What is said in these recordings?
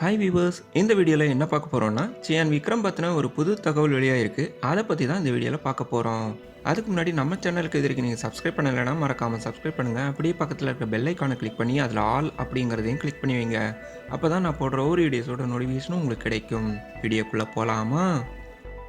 Hi viewers இந்த வீடியோவில் என்ன பார்க்க போகிறோம்னா சியான் விக்ரம் பற்றின ஒரு புது தகவல் வெளியாகிருக்கு அதை பற்றி தான் இந்த வீடியோவில் பார்க்க போகிறோம் அதுக்கு முன்னாடி நம்ம சேனலுக்கு இது நீங்கள் சப்ஸ்கிரைப் பண்ணலைன்னா மறக்காமல் சப்ஸ்கிரைப் பண்ணுங்கள் அப்படியே பக்கத்தில் இருக்க பெல் ஐக்கானை கிளிக் பண்ணி அதில் ஆல் அப்படிங்கிறதையும் கிளிக் பண்ணி வைங்க. அப்போ தான் நான் போடுற ஒரு வீடியோஸோட நோட்டிஃபிகேஷனும் உங்களுக்கு கிடைக்கும். வீடியோக்குள்ளே போகலாமா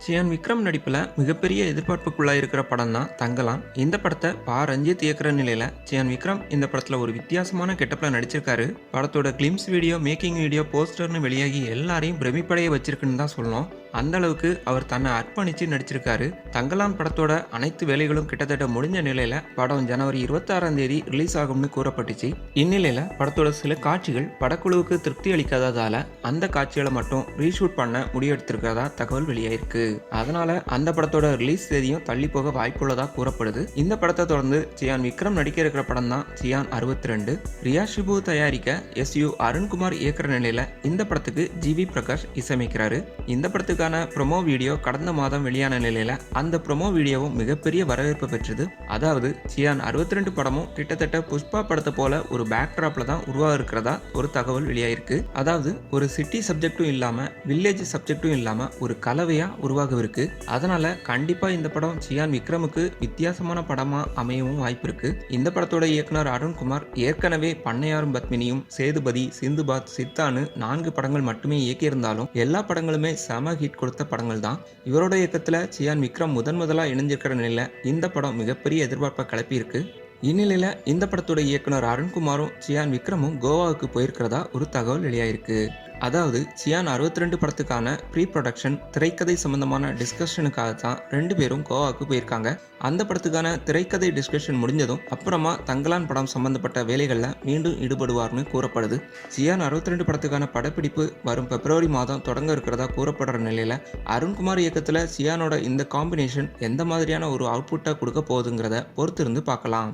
சியான் விக்ரம் நடிப்பில் மிகப்பெரிய எதிர்பார்ப்புக்குள்ளாக இருக்கிற படம் தான் தங்கலாம். இந்த படத்தை பா. ரஞ்சித் இயக்குற நிலையில் சியான் விக்ரம் இந்த படத்தில் ஒரு வித்தியாசமான கெட்டப்பில் நடிச்சிருக்காரு. படத்தோட கிளிம்ஸ் வீடியோ மேக்கிங் வீடியோ போஸ்டர்னு வெளியாகி எல்லாரையும் பிரமிப்படைய வச்சிருக்குன்னு தான் சொல்லணும். அந்த அளவுக்கு அவர் தன்னை அர்ப்பணித்து நடிச்சிருக்காரு. தங்கலாம் படத்தோட அனைத்து வேலைகளும் கிட்டத்தட்ட முடிஞ்ச நிலையில படம் ஜனவரி இருபத்தாறாம் தேதி ரிலீஸ் ஆகும்னு கூறப்பட்டுச்சு. இந்நிலையில படத்தோட சில காட்சிகள் படக்குழுவுக்கு திருப்தி அளிக்காததால அந்த காட்சிகளை மட்டும் ரீஷூட் பண்ண முடிவெடுத்திருக்கிறதா தகவல் வெளியாயிருக்கு. அதனால அந்த படத்தோட ரிலீஸ் தேதியும் தள்ளி போக வாய்ப்புள்ளதா கூறப்படுது. இந்த படத்தை தொடர்ந்து சியான் விக்ரம் நடிக்க இருக்கிற படம் தான் சியான் அறுபத்தி ரெண்டு ரியா ஷிபு தயாரிக்க எஸ் யு அருண்குமார் இயக்குற நிலையில இந்த படத்துக்கு ஜி வி பிரகாஷ் இசையமைக்கிறாரு. இந்த படத்துக்கு படத்துக்கான ப்ரொமோ வீடியோ கடந்த மாதம் வெளியான நிலையில் அந்த ப்ரொமோ வீடியோவும் மிகப்பெரிய வரவேற்பு பெற்றது. அதாவது சியான் அறுபத்தி ரெண்டு படமும் கிட்டத்தட்ட புஷ்பா படத்தை போல ஒரு பேக்ட்ராப்ல தான் உருவாக இருக்கிறதா ஒரு தகவல் வெளியாயிருக்கு. அதாவது ஒரு சிட்டி சப்ஜெக்டும் இல்லாம வில்லேஜ் சப்ஜெக்டும் இல்லாம ஒரு கலவையா உருவாகவிருக்கு. அதனால கண்டிப்பா இந்த படம் சியான் விக்ரமுக்கு வித்தியாசமான படமா அமையவும் வாய்ப்பு இருக்கு இந்த படத்தோட இயக்குனர் அருண்குமார் ஏற்கனவே பண்ணையாரும் பத்மினியும் சேதுபதி சிந்துபாத் சித்தானு நான்கு படங்கள் மட்டுமே இயக்கியிருந்தாலும் எல்லா படங்களுமே செம ஹிட் கொடுத்த படங்கள் தான். இவரோட இயக்கத்துல சியான் விக்ரம் முதன் முதலா இணைஞ்சிருக்கிற நிலையில இந்த படம் மிகப்பெரிய எதிர்பார்ப்பை கிளப்பியிருக்கு. இந்நிலையில இந்த படத்தோட இயக்குனர் அருண்குமாரும் சியான் விக்ரமும் கோவாவுக்கு போயிருக்கிறதா ஒரு தகவல் வெளியாயிருக்கு. அதாவது சியான் அறுபத்தி ரெண்டு படத்துக்கான ப்ரீ ப்ரொடக்ஷன் திரைக்கதை சம்பந்தமான டிஸ்கஷனுக்காக தான் ரெண்டு பேரும் கோவாவுக்கு போயிருக்காங்க. அந்த படத்துக்கான திரைக்கதை டிஸ்கஷன் முடிஞ்சதும் அப்புறமா தங்கலான் படம் சம்பந்தப்பட்ட வேலைகளில் மீண்டும் ஈடுபடுவார்னு கூறப்படுது. சியான் அறுபத்தி ரெண்டு படத்துக்கான படப்பிடிப்பு வரும் பிப்ரவரி மாதம் தொடங்க இருக்கிறதா கூறப்படுற நிலையில் அருண்குமார் இயக்கத்தில் சியானோட இந்த காம்பினேஷன் எந்த மாதிரியான ஒரு அவுட்புட்டாக கொடுக்க போகுதுங்கிறத பொறுத்திருந்து பார்க்கலாம்.